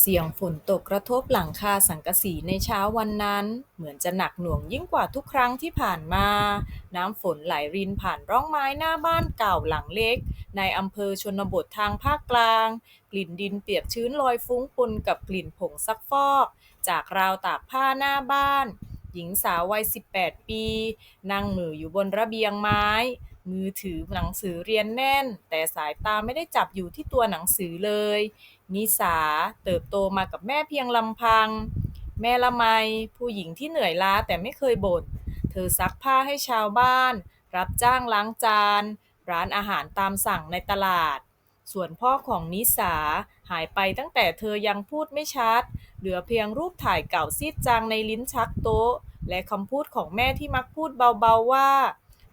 เสียงฝนตกกระทบหลังคาสังกะสีในเช้าวันนั้น เหมือนจะหนักหน่วงยิ่งกว่าทุกครั้งที่ผ่านมา น้ำฝนไหลรินผ่านร่องไม้หน้าบ้านเก่าหลังเล็ก ในอำเภอชนบททางภาคกลาง กลิ่นดินเปียกชื้นลอยฟุ้งปนกับกลิ่นผงซักฟอก จากราวตากผ้าหน้าบ้าน หญิงสาววัย 18 ปี นั่งมืออยู่บนระเบียงไม้ มือถือหนังสือเรียนแน่น แต่สายตาไม่ได้จับอยู่ที่ตัวหนังสือเลย นิสาเติบโตมากับแม่เพียงลำพัง แม่ละไม ผู้หญิงที่เหนื่อยล้าแต่ไม่เคยบ่น เธอซักผ้าให้ชาวบ้าน รับจ้างล้างจาน ร้านอาหารตามสั่งในตลาด ส่วนพ่อของนิสาหายไปตั้งแต่เธอยังพูดไม่ชัด เหลือเพียงรูปถ่ายเก่าซีดจางในลิ้นชักโต๊ะ และคำพูดของแม่ที่มักพูดเบาๆว่า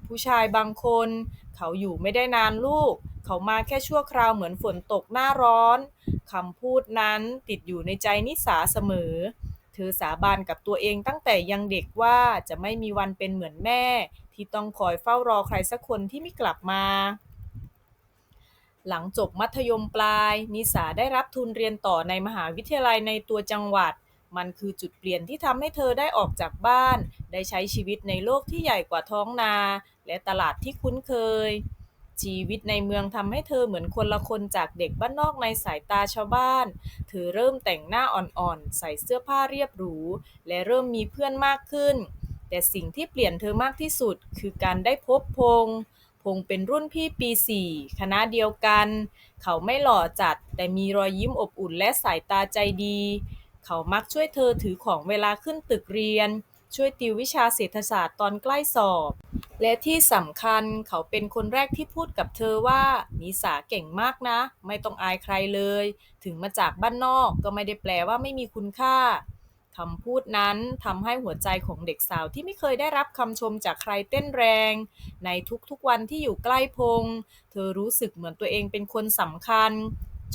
ผู้ชายบางคน เขาอยู่ไม่ได้นานลูก เขามาแค่ชั่วคราวเหมือนฝนตกหน้าร้อนคำพูดนั้นติดอยู่ในใจนิสาเสมอ เธอสาบานกับตัวเองตั้งแต่ยังเด็กว่าจะไม่มีวันเป็นเหมือนแม่ ที่ต้องคอยเฝ้ารอใครสักคนที่ไม่กลับมา หลังจบมัธยมปลาย นิสาได้รับทุนเรียนต่อในมหาวิทยาลัยในตัวจังหวัดมันคือจุดเปลี่ยนที่ทำให้เธอได้ออกจากบ้าน ได้ใช้ชีวิตในโลกที่ใหญ่กว่าท้องนา และตลาดที่คุ้นเคย ชีวิตในเมืองทำให้เธอเหมือนคนละคนจากเด็กบ้านนอกในสายตาชาวบ้าน เธอเริ่มแต่งหน้าอ่อนๆ ใส่เสื้อผ้าเรียบหรู และเริ่มมีเพื่อนมากขึ้น แต่สิ่งที่เปลี่ยนเธอมากที่สุด คือการได้พบพงษ์พงษ์เป็นรุ่นพี่ปี4คณะเดียวกัน เขาไม่หล่อจัด แต่มีรอยยิ้มอบอุ่นและสายตาใจดี เขามักช่วยเธอถือของเวลาขึ้นตึกเรียน ช่วยติววิชาเศรษฐศาสตร์ตอนใกล้สอบ และที่สำคัญเขาเป็นคนแรกที่พูดกับเธอว่า นิสาเก่งมากนะ ไม่ต้องอายใครเลย ถึงมาจากบ้านนอกก็ไม่ได้แปลว่าไม่มีคุณค่าคำพูดนั้นทำให้หัวใจของเด็กสาวที่ไม่เคยได้รับคำชมจากใครเต้นแรง ในทุกๆวันที่อยู่ใกล้พง เธอรู้สึกเหมือนตัวเองเป็นคนสำคัญ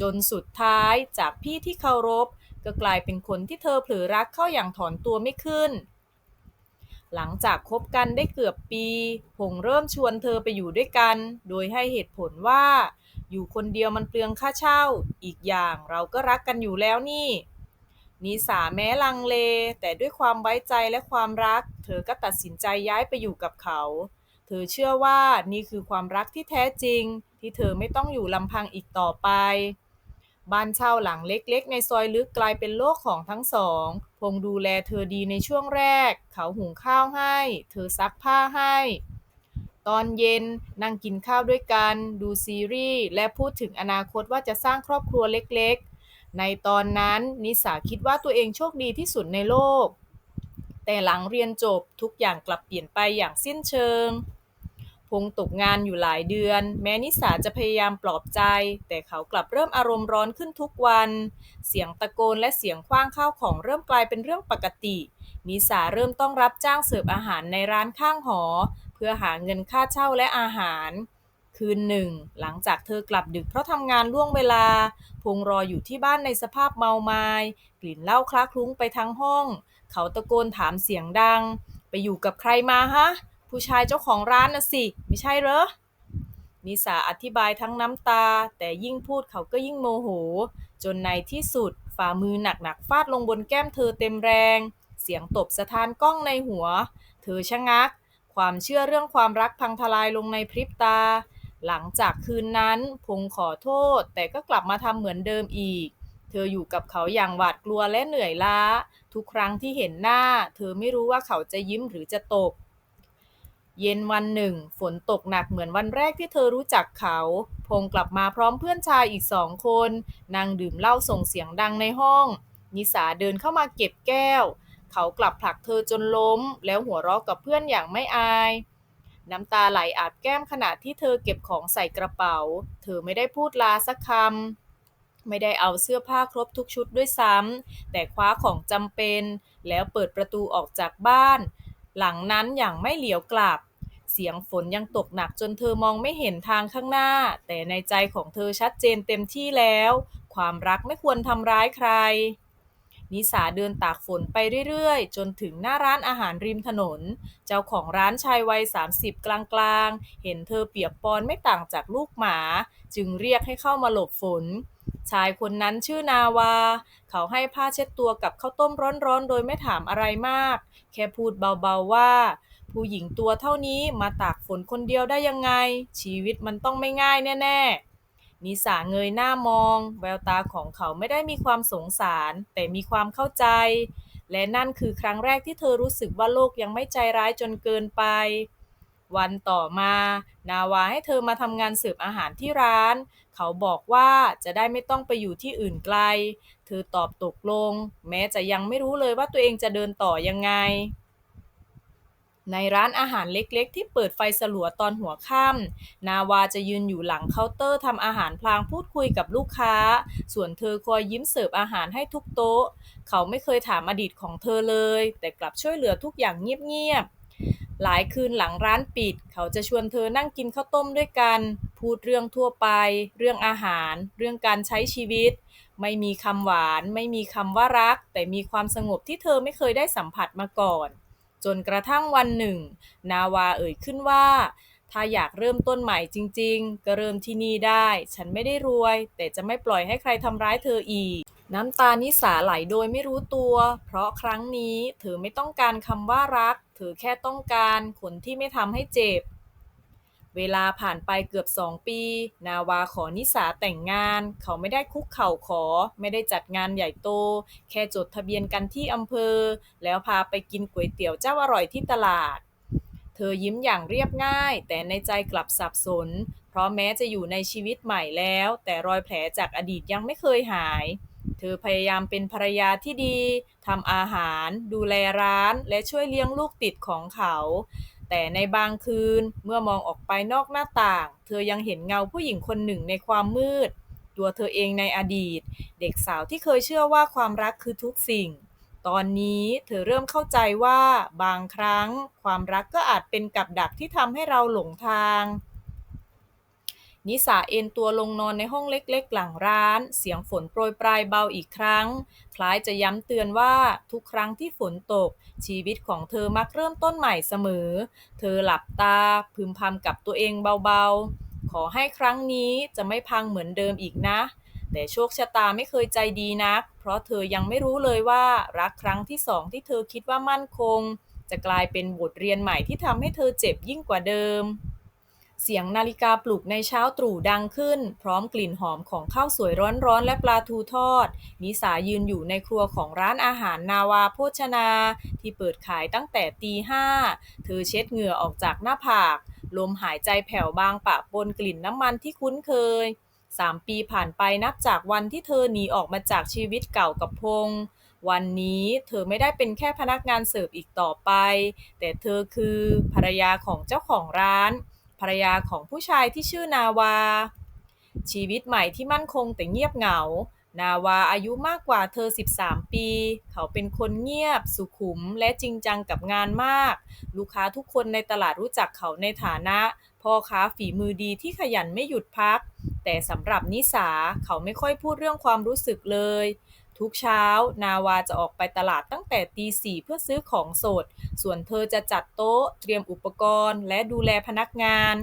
จนสุดท้ายจากพี่ที่เคารพ ก็กลายเป็นคนที่เธอเผลอรักเข้าอย่างถอนตัวไม่ขึ้น หลังจากคบกันได้เกือบปีพงเริ่มชวนเธอไปอยู่ด้วยกัน โดยให้เหตุผลว่า อยู่คนเดียวมันเปลืองค่าเช่า อีกอย่างเราก็รักกันอยู่แล้วนี่ นิสาแม้ลังเล แต่ด้วยความไว้ใจและความรัก เธอก็ตัดสินใจย้ายไปอยู่กับเขา เธอเชื่อว่านี่คือความรักที่แท้จริง ที่เธอไม่ต้องอยู่ลำพังอีกต่อไป บ้านเช่าหลังเล็กๆ ในซอยลึกกลายเป็นโลกของทั้งสอง พงดูแลเธอดีในช่วงแรก เขาหุงข้าวให้ เธอซักผ้าให้ ตอนเย็นนั่งกินข้าวด้วยกัน ดูซีรีส์ และพูดถึงอนาคตว่าจะสร้างครอบครัวเล็กๆ ในตอนนั้นนิสาคิดว่าตัวเองโชคดีที่สุดในโลก แต่หลังเรียนจบทุกอย่างกลับเปลี่ยนไปอย่างสิ้นเชิง งตกงานอยู่หลายเดือน แม้นิสาจะพยายามปลอบใจ แต่เขากลับเริ่มอารมณ์ร้อนขึ้นทุกวัน เสียงตะโกนและเสียงคว้างข้าวของเริ่มกลายเป็นเรื่องปกติ นิสาเริ่มต้องรับจ้างเสิร์ฟอาหารในร้านข้างหอ เพื่อหาเงินค่าเช่าและอาหาร คืนหนึ่ง หลังจากเธอกลับดึกเพราะทำงานล่วงเวลา พงรออยู่ที่บ้านในสภาพเมาไมา้กลิ่นเหล้าคล้าคลุ้งไปทั้งห้อง เขาตะโกนถามเสียงดัง ไปอยู่กับใครมาฮะ ผู้ชายเจ้าของร้านน่ะสิ ไม่ใช่เหรอ นิสาอธิบายทั้งน้ำตา แต่ยิ่งพูดเขาก็ยิ่งโมโห จนในที่สุดฝ่ามือหนักๆฟาดลงบนแก้มเธอเต็มแรง เสียงตบสะท้านกล้องในหัว เธอชะงัก ความเชื่อเรื่องความรักพังทลายลงในพริบตา หลังจากคืนนั้นพงขอโทษ แต่ก็กลับมาทำเหมือนเดิมอีก เธออยู่กับเขาอย่างหวาดกลัวและเหนื่อยล้า ทุกครั้งที่เห็นหน้า เธอไม่รู้ว่าเขาจะยิ้มหรือจะตบ เย็นวันหนึ่ง ฝนตกหนักเหมือนวันแรกที่เธอรู้จักเขา พงกลับมาพร้อมเพื่อนชายอีกสองคนนั่งดื่มเหล้าส่งเสียงดังในห้อง นิสาเดินเข้ามาเก็บแก้ว เขากลับผลักเธอจนล้ม แล้วหัวเราะกับเพื่อนอย่างไม่อาย น้ำตาไหลอาบแก้มขณะที่เธอเก็บของใส่กระเป๋า เธอไม่ได้พูดลาสักคำไม่ได้เอาเสื้อผ้าครบทุกชุดด้วยซ้ำแต่คว้าของจำเป็น แล้วเปิดประตูออกจากบ้าน หลังนั้นอย่างไม่เหลียวกลับ เสียงฝนยังตกหนักจนเธอมองไม่เห็นทางข้างหน้า แต่ในใจของเธอชัดเจนเต็มที่แล้ว ความรักไม่ควรทำร้ายใคร นิสาเดินตากฝนไปเรื่อยๆ จนถึงหน้าร้านอาหารริมถนน เจ้าของร้านชายวัย 30 กลางๆ เห็นเธอเปียกปอนไม่ต่างจากลูกหมา จึงเรียกให้เข้ามาหลบฝน ชายคนนั้นชื่อนาวา เขาให้ผ้าเช็ดตัวกับข้าวต้มร้อนๆ โดยไม่ถามอะไรมาก แค่พูดเบาๆว่า ผู้หญิงตัวเท่านี้มาตากฝนคนเดียวได้ยังไง ชีวิตมันต้องไม่ง่ายแน่ๆ นิสาเงยหน้ามอง แววตาของเขาไม่ได้มีความสงสาร แต่มีความเข้าใจ และนั่นคือครั้งแรกที่เธอรู้สึกว่าโลกยังไม่ใจร้ายจนเกินไปวันต่อมา นาวาให้เธอมาทำงานเสิร์ฟอาหารที่ร้าน เขาบอกว่าจะได้ไม่ต้องไปอยู่ที่อื่นไกล เธอตอบตกลง แม้จะยังไม่รู้เลยว่าตัวเองจะเดินต่อยังไง ในร้านอาหารเล็กๆ ที่เปิดไฟสลัวตอนหัวค่ำนาวาจะยืนอยู่หลังเคาน์เตอร์ทำอาหารพลางพูดคุยกับลูกค้า ส่วนเธอคอยยิ้มเสิร์ฟอาหารให้ทุกโต๊ะ เขาไม่เคยถามอดีตของเธอเลย แต่กลับช่วยเหลือทุกอย่างเงียบๆ หลายคืนหลังร้านปิด เขาจะชวนเธอนั่งกินข้าวต้มด้วยกัน พูดเรื่องทั่วไป เรื่องอาหาร เรื่องการใช้ชีวิต ไม่มีคำหวาน ไม่มีคำว่ารัก แต่มีความสงบที่เธอไม่เคยได้สัมผัสมาก่อน จนกระทั่งวันหนึ่ง นาวาเอ่ยขึ้นว่า ถ้าอยากเริ่มต้นใหม่จริง ๆ ก็เริ่มที่นี่ได้ ฉันไม่ได้รวย แต่จะไม่ปล่อยให้ใครทำร้ายเธออีกน้ำตานิสาไหลโดยไม่รู้ตัว เพราะครั้งนี้เธอไม่ต้องการคำว่ารัก เธอแค่ต้องการคนที่ไม่ทำให้เจ็บ เวลาผ่านไปเกือบสองปี นาวาขอนิสาแต่งงาน เขาไม่ได้คุกเข่าขอ ไม่ได้จัดงานใหญ่โต แค่จดทะเบียนกันที่อำเภอ แล้วพาไปกินก๋วยเตี๋ยวเจ้าอร่อยที่ตลาดเธอยิ้มอย่างเรียบง่าย แต่ในใจกลับสับสน เพราะแม้จะอยู่ในชีวิตใหม่แล้ว แต่รอยแผลจากอดีตยังไม่เคยหาย เธอพยายามเป็นภรรยาที่ดีทำอาหาร ดูแลร้าน และช่วยเลี้ยงลูกติดของเขา แต่ในบางคืนเมื่อมองออกไปนอกหน้าต่าง เธอยังเห็นเงาผู้หญิงคนหนึ่งในความมืด ตัวเธอเองในอดีต เด็กสาวที่เคยเชื่อว่าความรักคือทุกสิ่ง ตอนนี้เธอเริ่มเข้าใจว่าบางครั้ง ความรักก็อาจเป็นกับดักที่ทำให้เราหลงทาง นิสาเอนตัวลงนอนในห้องเล็กๆ หลังร้าน เสียงฝนโปรยปลายเบาอีกครั้ง คล้ายจะย้ำเตือนว่าทุกครั้งที่ฝนตก ชีวิตของเธอมักเริ่มต้นใหม่เสมอ เธอหลับตา พึมพำกับตัวเองเบาๆ ขอให้ครั้งนี้จะไม่พังเหมือนเดิมอีกนะ แต่โชคชะตาไม่เคยใจดีนัก เพราะเธอยังไม่รู้เลยว่ารักครั้งที่สองที่เธอคิดว่ามั่นคง จะกลายเป็นบทเรียนใหม่ที่ทำให้เธอเจ็บยิ่งกว่าเดิม เสียงนาฬิกาปลุกในเช้าตรู่ดังขึ้น พร้อมกลิ่นหอมของข้าวสวยร้อนๆ และปลาทูทอด นิสายืนอยู่ในครัวของร้านอาหารนาวาโภชนา ที่เปิดขายตั้งแต่ตีห้า เธอเช็ดเหงื่อออกจากหน้าผาก ลมหายใจแผ่วบางปะปนกลิ่นน้ำมันที่คุ้นเคยสามปีผ่านไปนับจากวันที่เธอหนีออกมาจากชีวิตเก่ากับพงษ์วันนี้เธอไม่ได้เป็นแค่พนักงานเสิร์ฟอีกต่อไป แต่เธอคือภรรยาของเจ้าของร้าน รรยาของผู้ชายที่ชื่อนาวา ชีวิตใหม่ที่มั่นคงแต่เงียบเหงา นาวาอายุมากกว่าเธอ 13 ปี เขาเป็นคนเงียบ สุขุม และจริงจังกับงานมาก ลูกค้าทุกคนในตลาดรู้จักเขาในฐานะพ่อค้าฝีมือดีที่ขยันไม่หยุดพัก แต่สำหรับนิสาเขาไม่ค่อยพูดเรื่องความรู้สึกเลย ทุกเช้านาวาจะออกไปตลาดตั้งแต่ตีสี่เพื่อซื้อของสด ส่วนเธอจะจัดโต๊ะ เตรียมอุปกรณ์ และดูแลพนักงาน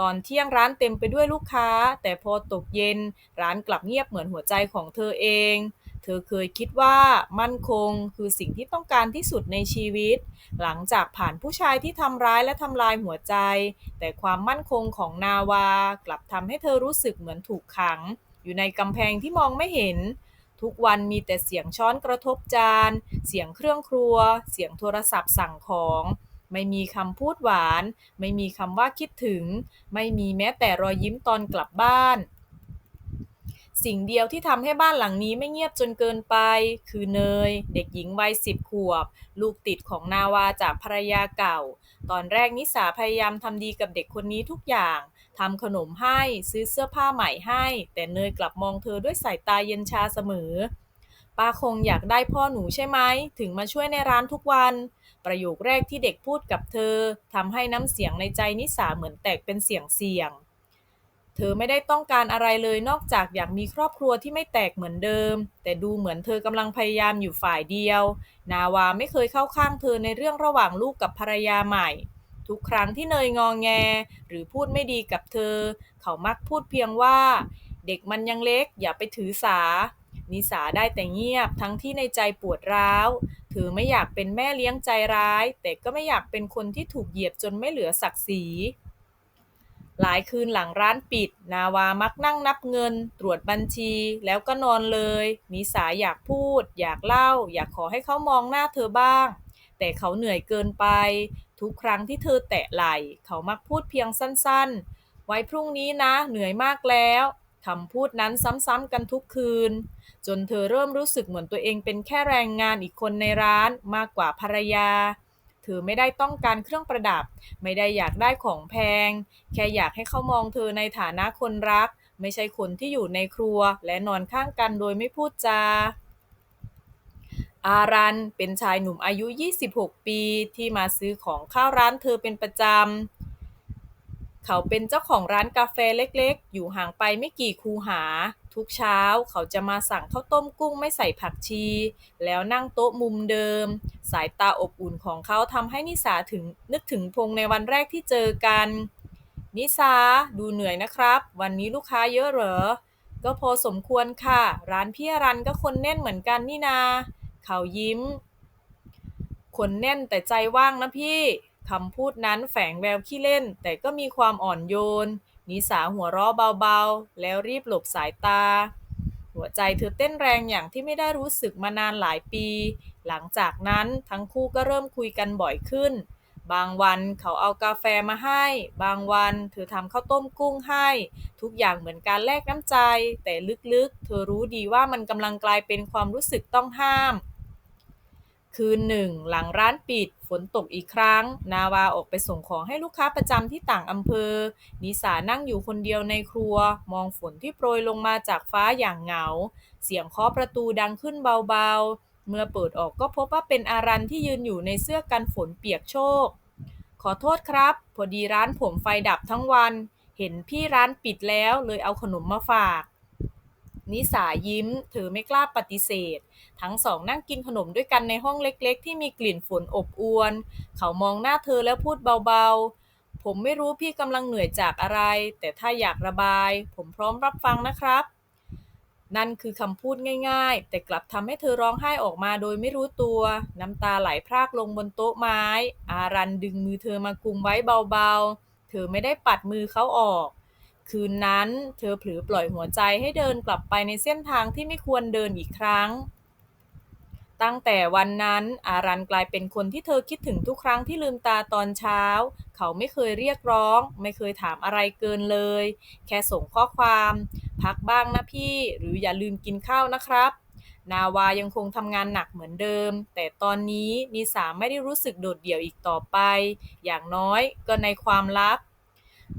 ตอนเที่ยงร้านเต็มไปด้วยลูกค้า แต่พอตกเย็น ร้านกลับเงียบเหมือนหัวใจของเธอเอง เธอเคยคิดว่ามั่นคงคือสิ่งที่ต้องการที่สุดในชีวิต หลังจากผ่านผู้ชายที่ทำร้ายและทำลายหัวใจ แต่ความมั่นคงของนาวากลับทำให้เธอรู้สึกเหมือนถูกขัง อยู่ในกำแพงที่มองไม่เห็น ทุกวันมีแต่เสียงช้อนกระทบจาน เสียงเครื่องครัว เสียงโทรศัพท์สั่งของ ไม่มีคำพูดหวาน ไม่มีคำว่าคิดถึง ไม่มีแม้แต่รอยยิ้มตอนกลับบ้าน สิ่งเดียวที่ทำให้บ้านหลังนี้ไม่เงียบจนเกินไป คือเนย เด็กหญิงวัยสิบขวบ ลูกติดของนาวาจากภรรยาเก่า ตอนแรกนิสาพยายามทำดีกับเด็กคนนี้ทุกอย่างทำขนมให้ซื้อเสื้อผ้าใหม่ให้ แต่เนยกลับมองเธอด้วยสายตาเย็นชาเสมอป้าคงอยากได้พ่อหนูใช่ไหม ถึงมาช่วยในร้านทุกวัน ประโยคแรกที่เด็กพูดกับเธอทำให้น้ำเสียงในใจนิสาเหมือนแตกเป็นเสียงเสียง เธอไม่ได้ต้องการอะไรเลยนอกจากอยากมีครอบครัวที่ไม่แตกเหมือนเดิม แต่ดูเหมือนเธอกำลังพยายามอยู่ฝ่ายเดียว นาวาไม่เคยเข้าข้างเธอในเรื่องระหว่างลูกกับภรรยาใหม่ ทุกครั้งที่เนยงองแง หรือพูดไม่ดีกับเธอ เขามักพูดเพียงว่า เด็กมันยังเล็กอย่าไปถือสา นิสาได้แต่เงียบทั้งที่ในใจปวดร้าวเธอไม่อยากเป็นแม่เลี้ยงใจร้าย แต่ก็ไม่อยากเป็นคนที่ถูกเหยียบจนไม่เหลือศักดิ์ศรี หลายคืนหลังร้านปิด นาวามักนั่งนับเงิน ตรวจบัญชี แล้วก็นอนเลย นิสาอยากพูด อยากเล่า อยากขอให้เขามองหน้าเธอบ้าง แต่เขาเหนื่อยเกินไป ทุกครั้งที่เธอแตะไหล่ เขามักพูดเพียงสั้นๆ ไว้พรุ่งนี้นะ เหนื่อยมากแล้วคำพูดนั้นซ้ำๆกันทุกคืน จนเธอเริ่มรู้สึกเหมือนตัวเองเป็นแค่แรงงานอีกคนในร้านมากกว่าภรรยา เธอไม่ได้ต้องการเครื่องประดับ ไม่ได้อยากได้ของแพง แค่อยากให้เขามองเธอในฐานะคนรัก ไม่ใช่คนที่อยู่ในครัว และนอนข้างกันโดยไม่พูดจาอารันเป็นชายหนุ่มอายุ 26 ปีที่มาซื้อของข้าวร้านเธอเป็นประจำ เขาเป็นเจ้าของร้านกาแฟเล็กๆ อยู่ห่างไปไม่กี่คูหา ทุกเช้าเขาจะมาสั่งข้าวต้มกุ้งไม่ใส่ผักชี แล้วนั่งโต๊ะมุมเดิม สายตาอบอุ่นของเขาทำให้นิสาถึงนึกถึงพงในวันแรกที่เจอกัน นิสาดูเหนื่อยนะครับ วันนี้ลูกค้าเยอะเหรอ ก็พอสมควรค่ะ ร้านพี่รันก็คนแน่นเหมือนกันนี่นา เขายิ้ม คนแน่นแต่ใจว่างนะพี่คำพูดนั้นแฝงแววขี้เล่น แต่ก็มีความอ่อนโยน นิสาหัวเราะเบาๆ แล้วรีบหลบสายตา หัวใจเธอเต้นแรงอย่างที่ไม่ได้รู้สึกมานานหลายปี หลังจากนั้นทั้งคู่ก็เริ่มคุยกันบ่อยขึ้น บางวันเขาเอากาแฟมาให้ บางวันเธอทำข้าวต้มกุ้งให้ ทุกอย่างเหมือนการแลกน้ำใจ แต่ลึกๆ เธอรู้ดีว่ามันกำลังกลายเป็นความรู้สึกต้องห้าม คืนหนึ่งหลังร้านปิด ฝนตกอีกครั้ง นาวาออกไปส่งของให้ลูกค้าประจำที่ต่างอำเภอ นิสานั่งอยู่คนเดียวในครัว มองฝนที่โปรยลงมาจากฟ้าอย่างเหงา เสียงเคาะประตูดังขึ้นเบาๆ เมื่อเปิดออกก็พบว่าเป็นอารันที่ยืนอยู่ในเสื้อกันฝนเปียกโชก ขอโทษครับ พอดีร้านผมไฟดับทั้งวัน เห็นพี่ร้านปิดแล้วเลยเอาขนมมาฝาก นิสายิ้ม เธอไม่กล้าปฏิเสธ ทั้งสองนั่งกินขนมด้วยกันในห้องเล็กๆ ที่มีกลิ่นฝนอบอวน เขามองหน้าเธอแล้วพูดเบาๆ ผมไม่รู้พี่กำลังเหนื่อยจากอะไร แต่ถ้าอยากระบาย ผมพร้อมรับฟังนะครับ นั่นคือคำพูดง่ายๆ แต่กลับทำให้เธอร้องไห้ออกมาโดยไม่รู้ตัว น้ำตาไหลพรากลงบนโต๊ะไม้ อารันดึงมือเธอมากุมไว้เบาๆ เธอไม่ได้ปัดมือเขาออก คืนนั้น เธอเผลอปล่อยหัวใจให้เดินกลับไปในเส้นทางที่ไม่ควรเดินอีกครั้ง ตั้งแต่วันนั้นอารันกลายเป็นคนที่เธอคิดถึงทุกครั้งที่ลืมตาตอนเช้า เขาไม่เคยเรียกร้อง ไม่เคยถามอะไรเกินเลย แค่ส่งข้อความ พักบ้างนะพี่ หรืออย่าลืมกินข้าวนะครับนาวายังคงทำงานหนักเหมือนเดิม แต่ตอนนี้นิสาไม่ได้รู้สึกโดดเดี่ยวอีกต่อไป อย่างน้อยก็ในความลับ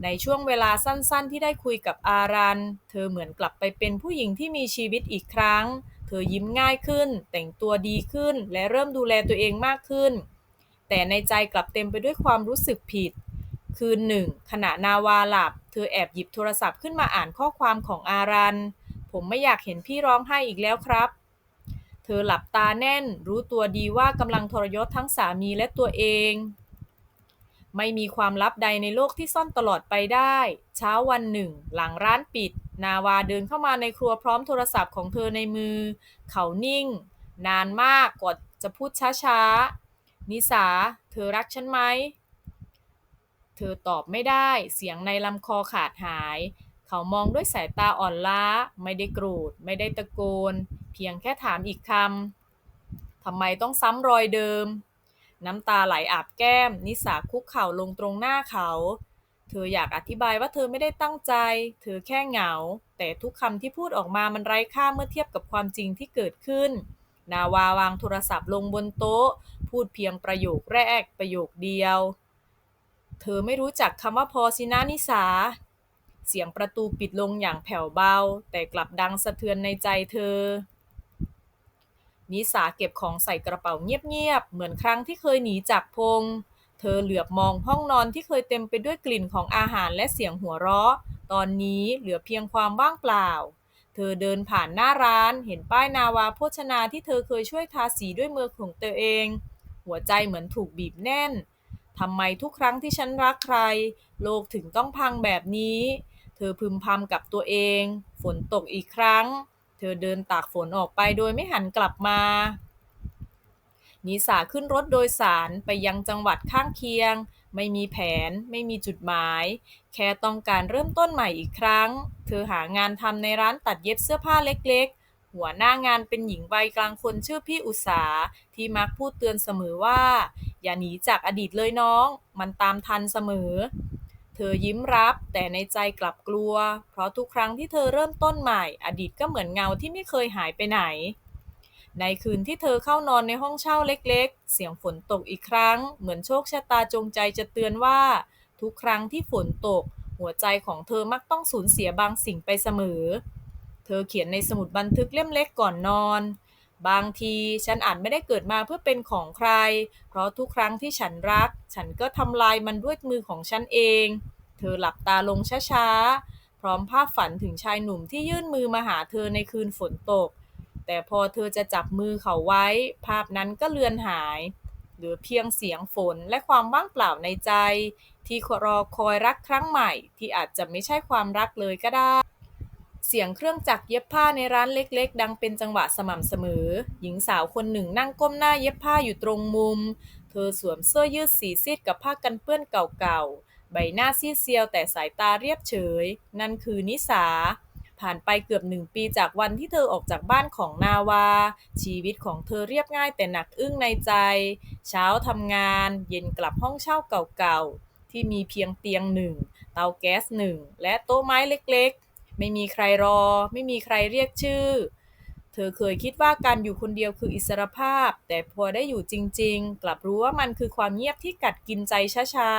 ในช่วงเวลาสั้นๆ ที่ได้คุยกับอารัน เธอเหมือนกลับไปเป็นผู้หญิงที่มีชีวิตอีกครั้ง เธอยิ้มง่ายขึ้น แต่งตัวดีขึ้น และเริ่มดูแลตัวเองมากขึ้น แต่ในใจกลับเต็มไปด้วยความรู้สึกผิด คืนหนึ่งขณะนาวาหลับ เธอแอบหยิบโทรศัพท์ขึ้นมาอ่านข้อความของอารัน ผมไม่อยากเห็นพี่ร้องไห้อีกแล้วครับ เธอหลับตาแน่น รู้ตัวดีว่ากำลังทรยศทั้งสามีและตัวเอง ไม่มีความลับใดในโลกที่ซ่อนตลอดไปได้ เช้าวันหนึ่ง หลังร้านปิด นาวาเดินเข้ามาในครัวพร้อมโทรศัพท์ของเธอในมือ เขานิ่ง นานมากกว่าจะพูดช้าๆ นิสา เธอรักฉันไหม เธอตอบไม่ได้ เสียงในลำคอขาดหาย เขามองด้วยสายตาอ่อนล้า ไม่ได้โกรธ ไม่ได้ตะโกน เพียงแค่ถามอีกคำทำไมต้องซ้ำรอยเดิม น้ำตาไหลอาบแก้ม นิสาคุกเข่าลงตรงหน้าเขา เธออยากอธิบายว่าเธอไม่ได้ตั้งใจ เธอแค่เหงา แต่ทุกคำที่พูดออกมามันไร้ค่าเมื่อเทียบกับความจริงที่เกิดขึ้น นาวาวางโทรศัพท์ลงบนโต๊ะ พูดเพียงประโยคแรกประโยคเดียว เธอไม่รู้จักคำว่าพอสินะนิสา เสียงประตูปิดลงอย่างแผ่วเบา แต่กลับดังสะเทือนในใจเธอ นิสาเก็บของใส่กระเป๋าเงียบๆ เหมือนครั้งที่เคยหนีจากพง เธอเหลือบมองห้องนอนที่เคยเต็มไปด้วยกลิ่นของอาหารและเสียงหัวเราะ ตอนนี้เหลือเพียงความว่างเปล่า เธอเดินผ่านหน้าร้าน เห็นป้ายนาวาโภชนาที่เธอเคยช่วยทาสีด้วยมือของตัวเอง หัวใจเหมือนถูกบีบแน่นทำไมทุกครั้งที่ฉันรักใคร โลกถึงต้องพังแบบนี้ เธอพึมพำกับตัวเอง ฝนตกอีกครั้ง เธอเดินตากฝนออกไปโดยไม่หันกลับมา นิสาขึ้นรถโดยสารไปยังจังหวัดข้างเคียง ไม่มีแผน ไม่มีจุดหมาย แค่ต้องการเริ่มต้นใหม่อีกครั้ง เธอหางานทำในร้านตัดเย็บเสื้อผ้าเล็กๆ หัวหน้างานเป็นหญิงวัยกลางคนชื่อพี่อุษาที่มักพูดเตือนเสมอว่า อย่าหนีจากอดีตเลยน้อง มันตามทันเสมอ เธอยิ้มรับแต่ในใจกลับกลัว เพราะทุกครั้งที่เธอเริ่มต้นใหม่ อดีตก็เหมือนเงาที่ไม่เคยหายไปไหน ในคืนที่เธอเข้านอนในห้องเช่าเล็กๆ เสียงฝนตกอีกครั้ง เหมือนโชคชะตาจงใจจะเตือนว่า ทุกครั้งที่ฝนตก หัวใจของเธอมักต้องสูญเสียบางสิ่งไปเสมอ เธอเขียนในสมุดบันทึกเล่มเล็กก่อนนอน บางทีฉันอาจไม่ได้เกิดมาเพื่อเป็นของใคร เพราะทุกครั้งที่ฉันรัก ฉันก็ทำลายมันด้วยมือของฉันเอง เธอหลับตาลงช้าๆ พร้อมภาพฝันถึงชายหนุ่มที่ยื่นมือมาหาเธอในคืนฝนตก แต่พอเธอจะจับมือเขาไว้ ภาพนั้นก็เลือนหาย เหลือเพียงเสียงฝนและความว่างเปล่าในใจ ที่รอคอยรักครั้งใหม่ ที่อาจจะไม่ใช่ความรักเลยก็ได้ เสียงเครื่องจักรเย็บผ้าในร้านเล็กๆ ดังเป็นจังหวะสม่ำเสมอ หญิงสาวคนหนึ่งนั่งก้มหน้าเย็บผ้าอยู่ตรงมุม เธอสวมเสื้อยืดสีซีดกับผ้ากันเปื้อนเก่าๆ ใบหน้าซีดเซียวแต่สายตาเรียบเฉย นั่นคือนิสา ผ่านไปเกือบหนึ่งปีจากวันที่เธอออกจากบ้านของนาวา ชีวิตของเธอเรียบง่ายแต่หนักอึ้งในใจ เช้าทำงาน เย็นกลับห้องเช่าเก่าๆ ที่มีเพียงเตียงหนึ่ง เตาแก๊สหนึ่ง และโต๊ะไม้เล็กๆ ไม่มีใครรอ ไม่มีใครเรียกชื่อ เธอเคยคิดว่าการอยู่คนเดียวคืออิสรภาพ แต่พอได้อยู่จริง ๆ กลับรู้ว่ามันคือความเงียบที่กัดกินใจช้า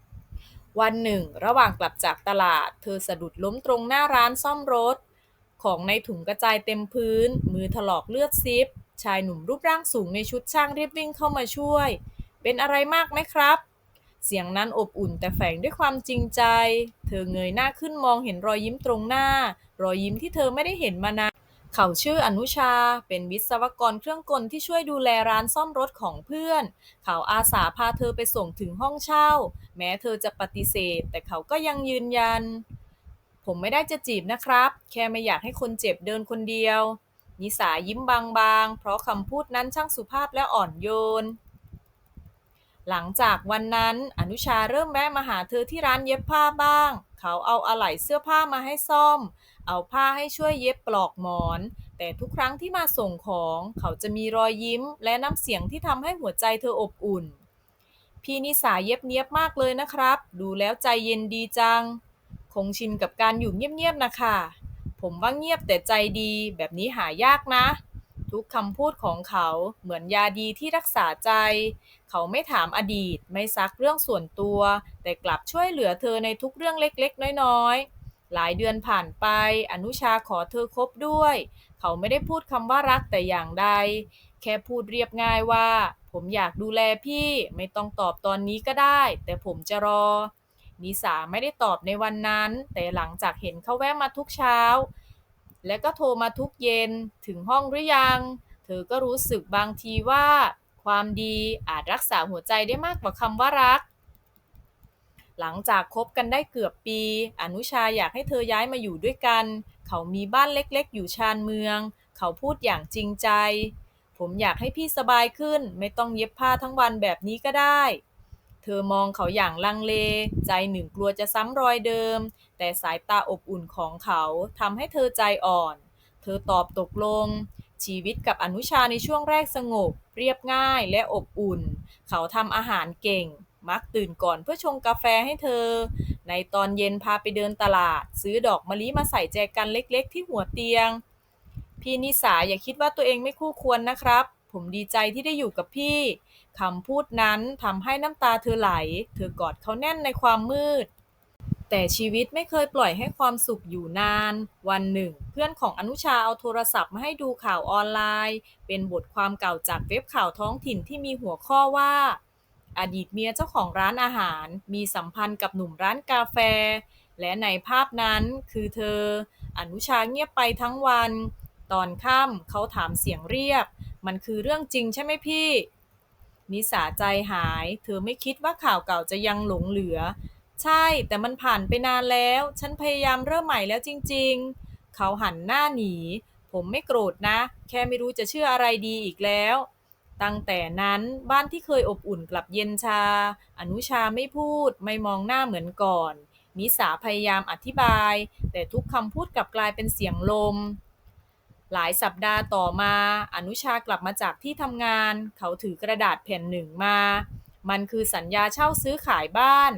ๆ วันหนึ่ง ระหว่างกลับจากตลาด เธอสะดุดล้มตรงหน้าร้านซ่อมรถ ของในถุงกระจายเต็มพื้น มือถลอกเลือดซิบชายหนุ่มรูปร่างสูงในชุดช่างรีบวิ่งเข้ามาช่วย เป็นอะไรมากไหมครับ เสียงนั้นอบอุ่นแต่แฝงด้วยความจริงใจ เธอเงยหน้าขึ้นมองเห็นรอยยิ้มตรงหน้า รอยยิ้มที่เธอไม่ได้เห็นมานานเขาชื่ออนุชา เป็นวิศวกรเครื่องกลที่ช่วยดูแลร้านซ่อมรถของเพื่อน เขาอาสาพาเธอไปส่งถึงห้องเช่า แม้เธอจะปฏิเสธ แต่เขาก็ยังยืนยัน ผมไม่ได้จะจีบนะครับ แค่ไม่อยากให้คนเจ็บเดินคนเดียว นิสายิ้มบางๆ เพราะคำพูดนั้นช่างสุภาพและอ่อนโยน หลังจากวันนั้นอนุชาเริ่มแวะมาหาเธอที่ร้านเย็บผ้าบ้าง เขาเอาอะไหล่เสื้อผ้ามาให้ซ่อม เอาผ้าให้ช่วยเย็บปลอกหมอน แต่ทุกครั้งที่มาส่งของเขาจะมีรอยยิ้ม และน้ำเสียงที่ทำให้หัวใจเธออบอุ่น พี่นิสาเย็บเนียบมากเลยนะครับ ดูแล้วใจเย็นดีจัง คงชินกับการอยู่เงียบๆนะคะ ผมว่าเงียบแต่ใจดีแบบนี้หายากนะ ทุกคำพูดของเขาเหมือนยาดีที่รักษาใจ เขาไม่ถามอดีต ไม่ซักเรื่องส่วนตัว แต่กลับช่วยเหลือเธอในทุกเรื่องเล็กๆ น้อยๆ หลายเดือนผ่านไป อนุชาขอเธอคบด้วย เขาไม่ได้พูดคำว่ารักแต่อย่างใด แค่พูดเรียบง่ายว่า ผมอยากดูแลพี่ ไม่ต้องตอบตอนนี้ก็ได้ แต่ผมจะรอ นิสาไม่ได้ตอบในวันนั้น แต่หลังจากเห็นเขาแวะมาทุกเช้า และก็โทรมาทุกเย็นถึงห้องหรือยัง เธอก็รู้สึกบางทีว่า ความดีอาจรักษาหัวใจได้มากกว่าคำว่ารัก หลังจากคบกันได้เกือบปี อนุชาอยากให้เธอย้ายมาอยู่ด้วยกัน เขามีบ้านเล็กๆ อยู่ชานเมือง เขาพูดอย่างจริงใจ ผมอยากให้พี่สบายขึ้น ไม่ต้องเย็บผ้าทั้งวันแบบนี้ก็ได้ เธอมองเขาอย่างลังเล ใจหนึ่งกลัวจะซ้ำรอยเดิม แต่สายตาอบอุ่นของเขาทำให้เธอใจอ่อน เธอตอบตกลง ชีวิตกับอนุชาในช่วงแรกสงบ เรียบง่ายและอบอุ่น เขาทำอาหารเก่ง มักตื่นก่อนเพื่อชงกาแฟให้เธอ ในตอนเย็นพาไปเดินตลาด ซื้อดอกมะลิมาใส่แจกันเล็กๆ ที่หัวเตียง พี่นิสาอย่าคิดว่าตัวเองไม่คู่ควรนะครับ ผมดีใจที่ได้อยู่กับพี่ คำพูดนั้นทำให้น้ำตาเธอไหล เธอกอดเขาแน่นในความมืด แต่ชีวิตไม่เคยปล่อยให้ความสุขอยู่นาน วันหนึ่ง เพื่อนของอนุชาเอาโทรศัพท์มาให้ดูข่าวออนไลน์ เป็นบทความเก่าจากเว็บข่าวท้องถิ่นที่มีหัวข้อว่า อดีตเมียเจ้าของร้านอาหาร มีสัมพันธ์กับหนุ่มร้านกาแฟ และในภาพนั้นคือเธอ อนุชาเงียบไปทั้งวัน ตอนค่ำเขาถามเสียงเรียบ มันคือเรื่องจริงใช่ไหมพี่ นิสาใจหาย เธอไม่คิดว่าข่าวเก่าจะยังหลงเหลือ ใช่ แต่มันผ่านไปนานแล้ว ฉันพยายามเริ่มใหม่แล้วจริง ๆ เขาหันหน้าหนี ผมไม่โกรธนะ แค่ไม่รู้จะเชื่ออะไรดีอีกแล้ว ตั้งแต่นั้นบ้านที่เคยอบอุ่นกลับเย็นชา อนุชาไม่พูด ไม่มองหน้าเหมือนก่อน นิสาพยายามอธิบาย แต่ทุกคำพูดกลับกลายเป็นเสียงลม หลายสัปดาห์ต่อมา อนุชากลับมาจากที่ทำงาน เขาถือกระดาษแผ่นหนึ่งมา มันคือสัญญาเช่าซื้อขายบ้าน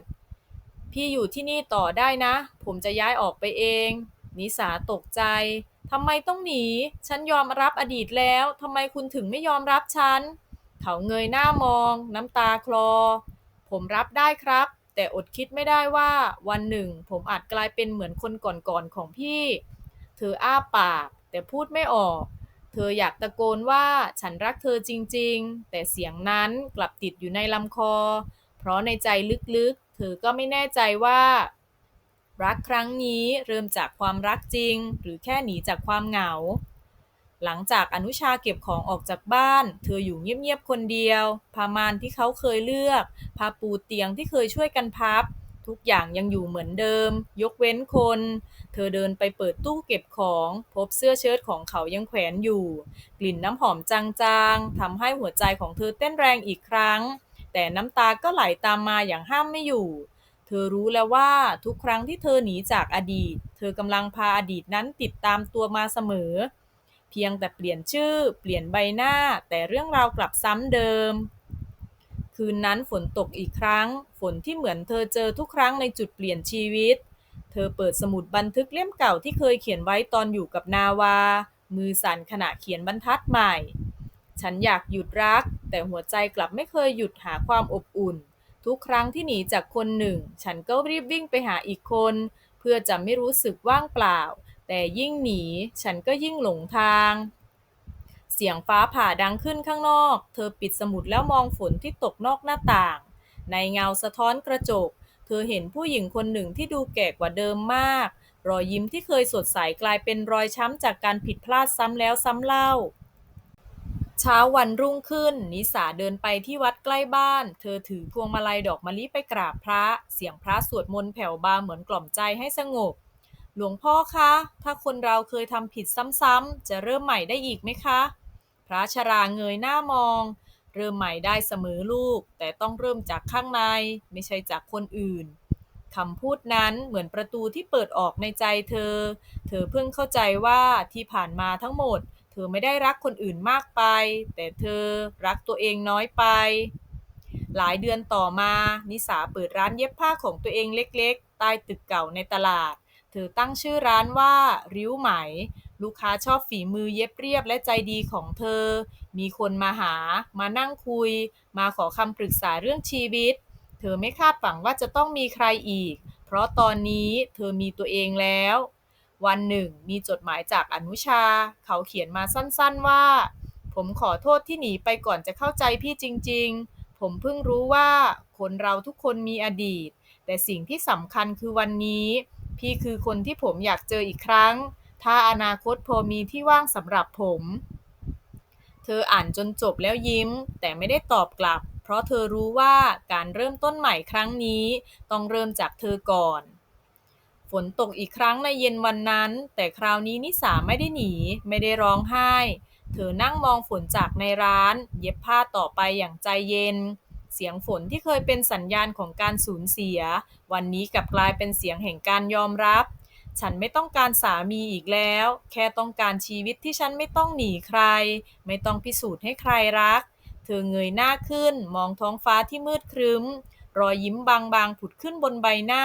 พี่อยู่ที่นี่ต่อได้นะ ผมจะย้ายออกไปเอง นิสาตกใจทำไมต้องหนี ฉันยอมรับอดีตแล้วทำไมคุณถึงไม่ยอมรับฉัน เขาเงยหน้ามอง น้ำตาคลอ ผมรับได้ครับ แต่อดคิดไม่ได้ว่าวันหนึ่ง ผมอาจกลายเป็นเหมือนคนก่อนๆของพี่ เธออ้าปาก แต่พูดไม่ออก เธออยากตะโกนว่าฉันรักเธอจริง ๆ แต่เสียงนั้นกลับติดอยู่ในลำคอ เพราะในใจลึกๆ เธอก็ไม่แน่ใจว่า รักครั้งนี้เริ่มจากความรักจริง หรือแค่หนีจากความเหงา หลังจากอนุชาเก็บของออกจากบ้าน เธออยู่เงียบๆคนเดียวผ้าม่านที่เขาเคยเลือกผ้าปูเตียงที่เคยช่วยกันพับ ทุกอย่างยังอยู่เหมือนเดิม ยกเว้นคน เธอเดินไปเปิดตู้เก็บของ พบเสื้อเชิ้ตของเขายังแขวนอยู่ กลิ่นน้ำหอมจางๆทำให้หัวใจของเธอเต้นแรงอีกครั้ง แต่น้ำตาก็ไหลตามมาอย่างห้ามไม่อยู่ เธอรู้แล้วว่าทุกครั้งที่เธอหนีจากอดีต เธอกำลังพาอดีตนั้นติดตามตัวมาเสมอ เพียงแต่เปลี่ยนชื่อ เปลี่ยนใบหน้า แต่เรื่องราวกลับซ้ำเดิม คืนนั้นฝนตกอีกครั้ง ฝนที่เหมือนเธอเจอทุกครั้งในจุดเปลี่ยนชีวิต เธอเปิดสมุดบันทึกเล่มเก่าที่เคยเขียนไว้ตอนอยู่กับนาวา มือสั่นขณะเขียนบรรทัดใหม่ ฉันอยากหยุดรัก แต่หัวใจกลับไม่เคยหยุดหาความอบอุ่น ทุกครั้งที่หนีจากคนหนึ่ง ฉันก็รีบวิ่งไปหาอีกคน เพื่อจะไม่รู้สึกว่างเปล่า แต่ยิ่งหนี ฉันก็ยิ่งหลงทาง เสียงฟ้าผ่าดังขึ้นข้างนอก เธอปิดสมุดแล้วมองฝนที่ตกนอกหน้าต่าง ในเงาสะท้อนกระจก เธอเห็นผู้หญิงคนหนึ่งที่ดูแก่กว่าเดิมมาก รอยยิ้มที่เคยสดใสกลายเป็นรอยช้ำจากการผิดพลาดซ้ำแล้วซ้ำเล่า เช้าวันรุ่งขึ้น นิสาเดินไปที่วัดใกล้บ้าน เธอถือพวงมาลัยดอกมะลิไปกราบพระ เสียงพระสวดมนต์แผ่วเบาเหมือนกล่อมใจให้สงบ หลวงพ่อคะ ถ้าคนเราเคยทำผิดซ้ำๆจะเริ่มใหม่ได้อีกไหมคะ พระชราเงยหน้ามอง เริ่มใหม่ได้เสมอลูก แต่ต้องเริ่มจากข้างใน ไม่ใช่จากคนอื่นคำพูดนั้นเหมือนประตูที่เปิดออกในใจเธอ เธอเพิ่งเข้าใจว่าที่ผ่านมาทั้งหมด เธอไม่ได้รักคนอื่นมากไป แต่เธอรักตัวเองน้อยไป หลายเดือนต่อมา นิสาเปิดร้านเย็บผ้าของตัวเองเล็กๆ ใต้ตึกเก่าในตลาด เธอตั้งชื่อร้านว่า ริ้วไหม ลูกค้าชอบฝีมือเย็บเรียบและใจดีของเธอ มีคนมาหา มานั่งคุย มาขอคำปรึกษาเรื่องชีวิต เธอไม่คาดฝันว่าจะต้องมีใครอีก เพราะตอนนี้เธอมีตัวเองแล้ว วันหนึ่ง มีจดหมายจากอนุชา เขาเขียนมาสั้นๆว่า ผมขอโทษที่หนีไปก่อนจะเข้าใจพี่จริง ๆ ผมเพิ่งรู้ว่าคนเราทุกคนมีอดีต แต่สิ่งที่สำคัญคือวันนี้ พี่คือคนที่ผมอยากเจออีกครั้ง ถ้าอนาคตพอมีที่ว่างสำหรับผม เธออ่านจนจบแล้วยิ้ม แต่ไม่ได้ตอบกลับ เพราะเธอรู้ว่าการเริ่มต้นใหม่ครั้งนี้ ต้องเริ่มจากเธอก่อน ฝนตกอีกครั้งในเย็นวันนั้น แต่คราวนี้นิสาไม่ได้หนี ไม่ได้ร้องไห้ เธอนั่งมองฝนจากในร้าน เย็บผ้าต่อไปอย่างใจเย็นเสียงฝนที่เคยเป็นสัญญาณของการสูญเสีย วันนี้กลับกลายเป็นเสียงแห่งการยอมรับ ฉันไม่ต้องการสามีอีกแล้ว แค่ต้องการชีวิตที่ฉันไม่ต้องหนีใคร ไม่ต้องพิสูจน์ให้ใครรัก เธอเงยหน้าขึ้น มองท้องฟ้าที่มืดครึ้ม รอยยิ้มบางๆผุดขึ้นบนใบหน้า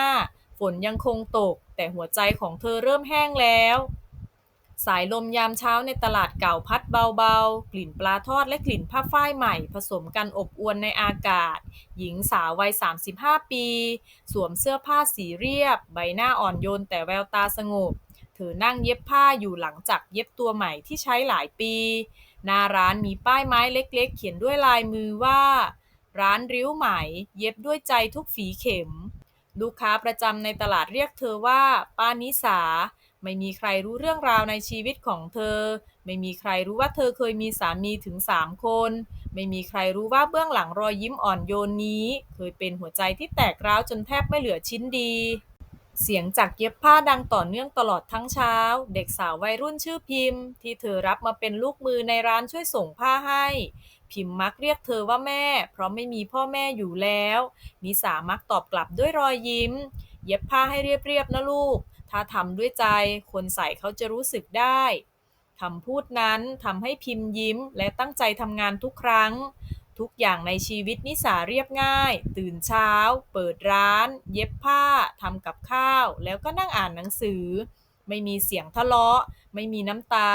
ฝนยังคงตก แต่หัวใจของเธอเริ่มแห้งแล้ว สายลมยามเช้าในตลาดเก่าพัดเบาๆ กลิ่นปลาทอดและกลิ่นผ้าฝ้ายใหม่ ผสมกันอบอวลในอากาศ หญิงสาววัย 35 ปี สวมเสื้อผ้าสีเรียบ ใบหน้าอ่อนโยนแต่แววตาสงบ เธอนั่งเย็บผ้าอยู่หลังจากเย็บตัวใหม่ที่ใช้หลายปี หน้าร้านมีป้ายไม้เล็กๆ เขียนด้วยลายมือว่า ร้านริ้วไหม เย็บด้วยใจทุกฝีเข็ม ลูกค้าประจำในตลาดเรียกเธอว่า ป้านิสา ไม่มีใครรู้เรื่องราวในชีวิตของเธอ ไม่มีใครรู้ว่าเธอเคยมีสามีถึงสามคน ไม่มีใครรู้ว่าเบื้องหลังรอยยิ้มอ่อนโยนนี้ เคยเป็นหัวใจที่แตกร้าวจนแทบไม่เหลือชิ้นดี เสียงจากเย็บผ้าดังต่อเนื่องตลอดทั้งเช้า เด็กสาววัยรุ่นชื่อพิมพ์ ที่เธอรับมาเป็นลูกมือในร้านช่วยส่งผ้าให้ พิมพ์มักเรียกเธอว่าแม่ เพราะไม่มีพ่อแม่อยู่แล้ว นิสามักตอบกลับด้วยรอยยิ้ม เย็บผ้าให้เรียบๆนะลูก ถ้าทำด้วยใจคนใส่เขาจะรู้สึกได้คำพูดนั้นทำให้พิมพ์ยิ้ม และตั้งใจทำงานทุกครั้ง ทุกอย่างในชีวิตนิสาเรียบง่าย ตื่นเช้า เปิดร้าน เย็บผ้าทำกับข้าว แล้วก็นั่งอ่านหนังสือ ไม่มีเสียงทะเลาะ ไม่มีน้ำตา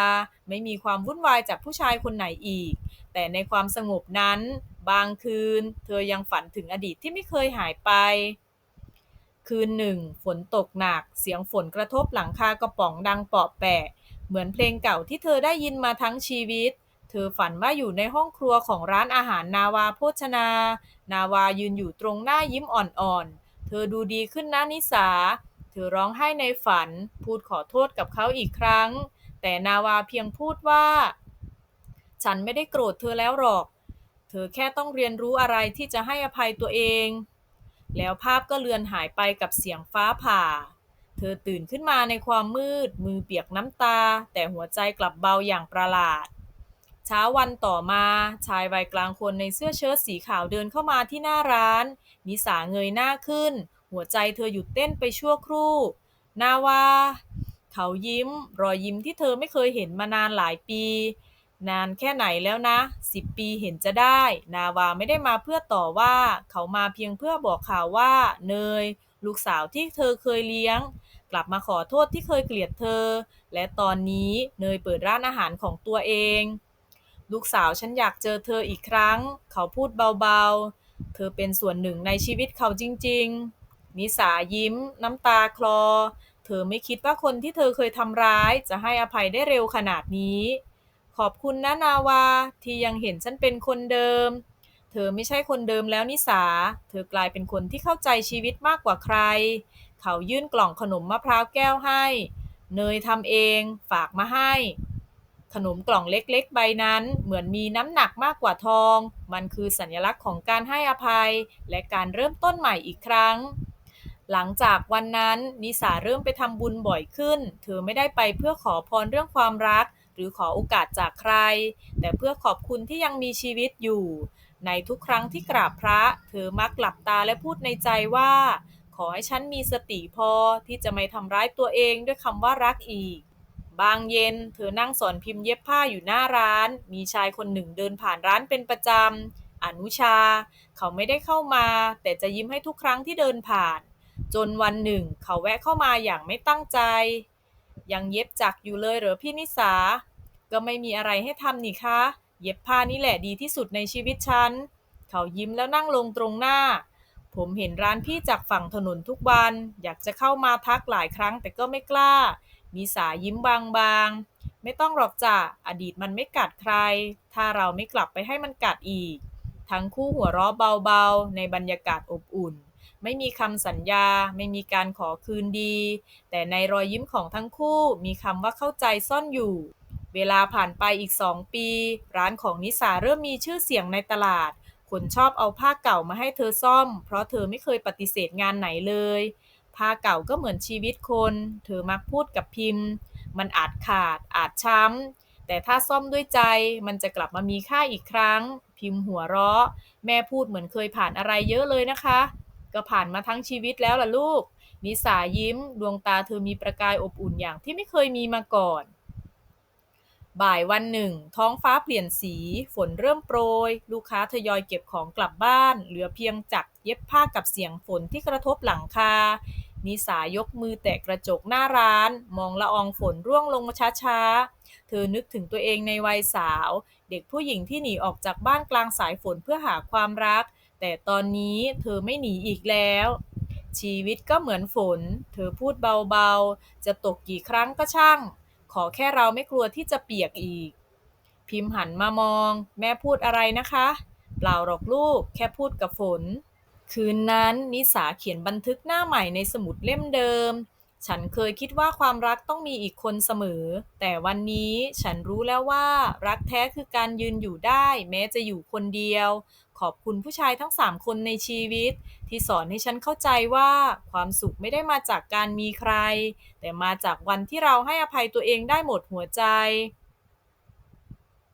ไม่มีความวุ่นวายจากผู้ชายคนไหนอีก แต่ในความสงบนั้น บางคืน เธอยังฝันถึงอดีตที่ไม่เคยหายไป คืนหนึ่งฝนตกหนัก เสียงฝนกระทบหลังคากระป๋องดังเปาะแปะ เหมือนเพลงเก่าที่เธอได้ยินมาทั้งชีวิต เธอฝันว่าอยู่ในห้องครัวของร้านอาหารนาวาโภชนา นาวายืนอยู่ตรงหน้ายิ้มอ่อนๆ เธอดูดีขึ้นนะนิสา เธอร้องไห้ในฝัน พูดขอโทษกับเขาอีกครั้ง แต่นาวาเพียงพูดว่า ฉันไม่ได้โกรธเธอแล้วหรอก เธอแค่ต้องเรียนรู้อะไรที่จะให้อภัยตัวเอง แล้วภาพก็เลือนหายไปกับเสียงฟ้าผ่า เธอตื่นขึ้นมาในความมืด มือเปียกน้ำตา แต่หัวใจกลับเบาอย่างประหลาด เช้าวันต่อมาชายวัยกลางคนในเสื้อเชิ้ตสีขาวเดินเข้ามาที่หน้าร้าน นิสาเงยหน้าขึ้น หัวใจเธอหยุดเต้นไปชั่วครู่นาวาเขายิ้ม รอยยิ้มที่เธอไม่เคยเห็นมานานหลายปี นานแค่ไหนแล้วนะสิบปีเห็นจะได้ นาวาไม่ได้มาเพื่อต่อว่า เขามาเพียงเพื่อบอกข่าวว่า เนย ลูกสาวที่เธอเคยเลี้ยง กลับมาขอโทษที่เคยเกลียดเธอ และตอนนี้เนยเปิดร้านอาหารของตัวเอง ลูกสาวฉันอยากเจอเธออีกครั้ง เขาพูดเบาๆ เธอเป็นส่วนหนึ่งในชีวิตเขาจริง ๆ นิสายิ้ม น้ำตาคลอ เธอไม่คิดว่าคนที่เธอเคยทำร้าย จะให้อภัยได้เร็วขนาดนี้ ขอบคุณนะนาวา ที่ยังเห็นฉันเป็นคนเดิม เธอไม่ใช่คนเดิมแล้วนิสา เธอกลายเป็นคนที่เข้าใจชีวิตมากกว่าใคร เขายื่นกล่องขนมมะพร้าวแก้วให้ เนยทำเองฝากมาให้ ขนมกล่องเล็กๆ ใบนั้นเหมือนมีน้ำหนักมากกว่าทอง มันคือสัญลักษณ์ของการให้อภัย และการเริ่มต้นใหม่อีกครั้งหลังจากวันนั้นนิสาเริ่มไปทำบุญบ่อยขึ้น เธอไม่ได้ไปเพื่อขอพรเรื่องความรัก หรือขอโอกาสจากใคร แต่เพื่อขอบคุณที่ยังมีชีวิตอยู่ ในทุกครั้งที่กราบพระ เธอมักหลับตาและพูดในใจว่า ขอให้ฉันมีสติพอที่จะไม่ทำร้ายตัวเองด้วยคำว่ารักอีก บางเย็น เธอนั่งสอนพิมพ์เย็บผ้าอยู่หน้าร้าน มีชายคนหนึ่งเดินผ่านร้านเป็นประจำอนุชา เขาไม่ได้เข้ามา แต่จะยิ้มให้ทุกครั้งที่เดินผ่าน จนวันหนึ่ง เขาแวะเข้ามาอย่างไม่ตั้งใจยังเย็บจักรอยู่เลยเหรอพี่นิสา ก็ไม่มีอะไรให้ทำนี่คะ เย็บผ้านี่แหละดีที่สุดในชีวิตฉัน เขายิ้มแล้วนั่งลงตรงหน้า ผมเห็นร้านพี่จากฝั่งถนนทุกวัน อยากจะเข้ามาทักหลายครั้งแต่ก็ไม่กล้านิสายิ้มบางๆ ไม่ต้องหรอกจ้ะ อดีตมันไม่กัดใคร ถ้าเราไม่กลับไปให้มันกัดอีก ทั้งคู่หัวเราะเบาๆ ในบรรยากาศอบอุ่นไม่มีคำสัญญา ไม่มีการขอคืนดี แต่ในรอยยิ้มของทั้งคู่มีคำว่าเข้าใจซ่อนอยู่ เวลาผ่านไปอีกสองปี ร้านของนิสาเริ่มมีชื่อเสียงในตลาด คนชอบเอาผ้าเก่ามาให้เธอซ่อม เพราะเธอไม่เคยปฏิเสธงานไหนเลย ผ้าเก่าก็เหมือนชีวิตคน เธอมักพูดกับพิมพ์ มันอาจขาดอาจช้ำ แต่ถ้าซ่อมด้วยใจมันจะกลับมามีค่าอีกครั้ง พิมพ์หัวเราะ แม่พูดเหมือนเคยผ่านอะไรเยอะเลยนะคะ ก็ผ่านมาทั้งชีวิตแล้วล่ะลูก นิสายิ้ม ดวงตาเธอมีประกายอบอุ่นอย่างที่ไม่เคยมีมาก่อน บ่ายวันหนึ่ง ท้องฟ้าเปลี่ยนสี ฝนเริ่มโปรย ลูกค้าทยอยเก็บของกลับบ้าน เหลือเพียงจักเย็บผ้ากับเสียงฝนที่กระทบหลังคา นิสายกมือแตะกระจกหน้าร้าน มองละอองฝนร่วงลงมาช้าๆ เธอนึกถึงตัวเองในวัยสาว เด็กผู้หญิงที่หนีออกจากบ้านกลางสายฝนเพื่อหาความรัก แต่ตอนนี้เธอไม่หนีอีกแล้ว ชีวิตก็เหมือนฝน เธอพูดเบาๆ จะตกกี่ครั้งก็ช่าง ขอแค่เราไม่กลัวที่จะเปียกอีก พิมพ์หันมามอง แม่พูดอะไรนะคะ เปล่าหรอกลูก แค่พูดกับฝน คืนนั้นนิสาเขียนบันทึกหน้าใหม่ในสมุดเล่มเดิม ฉันเคยคิดว่าความรักต้องมีอีกคนเสมอ แต่วันนี้ฉันรู้แล้วว่า รักแท้คือการยืนอยู่ได้ แม้จะอยู่คนเดียว ขอบคุณผู้ชายทั้งสามคนในชีวิต ที่สอนให้ฉันเข้าใจว่าความสุขไม่ได้มาจากการมีใคร แต่มาจากวันที่เราให้อภัยตัวเองได้หมดหัวใจ